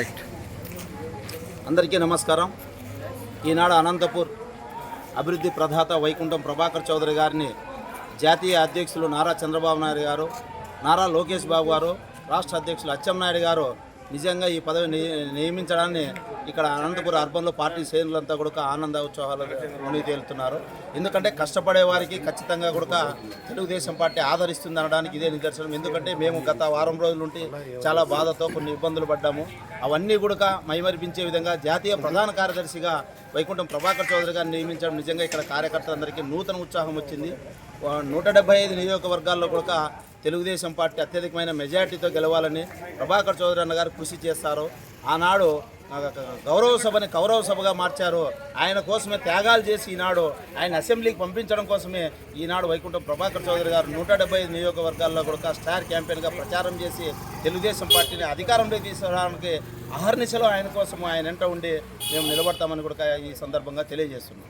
Respect అందరికీ నమస్కారం. ఈనాడు అనంతపూర్ అభివృద్ధి ప్రధాత వైకుంఠం ప్రభాకర్ చౌదరి గారిని జాతీయ అధ్యక్షులు నారా చంద్రబాబు నాయుడు గారు నారా లోకేష్ బాబు గారు రాష్ట్ర అధ్యక్షులు అచ్చెన్నాయుడు గారు నిజంగా ఈ పదవి ని- నియమించడాన్ని ఇక్కడ అనంతపురం అర్బన్లో పార్టీ శ్రేణులంతా కూడా ఆనంద ఉత్సవాలు మునిగి తేలుతున్నారు. ఎందుకంటే కష్టపడే వారికి ఖచ్చితంగా కూడా తెలుగుదేశం పార్టీ ఆదరిస్తుంది అనడానికి ఇదే నిదర్శనం. ఎందుకంటే మేము గత వారం రోజుల నుండి చాలా బాధతో కొన్ని ఇబ్బందులు పడ్డాము. అవన్నీ కూడా మైమరిపించే విధంగా జాతీయ ప్రధాన కార్యదర్శిగా వైకుంఠం ప్రభాకర్ చౌదరి గారిని నియమించడం నిజంగా ఇక్కడ కార్యకర్తలందరికీ నూతన ఉత్సాహం వచ్చింది. నూట డెబ్బై ఐదు నియోజకవర్గాల్లో కూడా తెలుగుదేశం పార్టీ అత్యధికమైన మెజార్టీతో గెలవాలని ప్రభాకర్ చౌదరి అన్న గారు కృషి చేస్తారు ఆనాడు గౌరవ సభని కౌరవ సభగా మార్చారు. ఆయన కోసమే త్యాగాలు చేసి ఈనాడు ఆయన అసెంబ్లీకి పంపించడం కోసమే ఈనాడు వైకుంఠం ప్రభాకర్ చౌదరి గారు నూట డెబ్బై ఐదు నియోజకవర్గాల్లో కూడా స్టార్ క్యాంపెయిన్గా ప్రచారం చేసి తెలుగుదేశం పార్టీని అధికారంలోకి తీసుకురావడానికి అహర్నిశలో ఆయన కోసం ఆయన వెంట ఉండి మేము నిలబడతామని కూడా ఈ సందర్భంగా తెలియజేస్తున్నాం.